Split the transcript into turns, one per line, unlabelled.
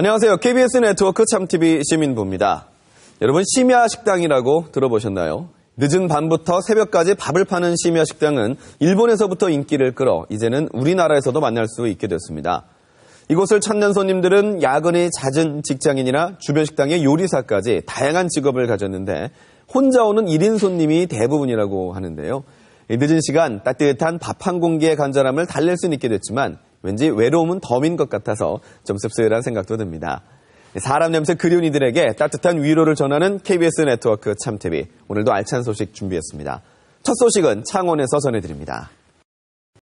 안녕하세요. KBS 네트워크 참TV 시민부입니다. 여러분 심야 식당이라고 들어보셨나요? 늦은 밤부터 새벽까지 밥을 파는 심야 식당은 일본에서부터 인기를 끌어 이제는 우리나라에서도 만날 수 있게 됐습니다. 이곳을 찾는 손님들은 야근이 잦은 직장인이나 주변 식당의 요리사까지 다양한 직업을 가졌는데 혼자 오는 1인 손님이 대부분이라고 하는데요. 이 늦은 시간 따뜻한 밥 한 공기의 간절함을 달랠 수는 있게 됐지만 왠지 외로움은 덤인 것 같아서 좀 씁쓸한 생각도 듭니다. 사람 냄새 그리운 이들에게 따뜻한 위로를 전하는 KBS 네트워크 참TV. 오늘도 알찬 소식 준비했습니다. 첫 소식은 창원에서 전해드립니다.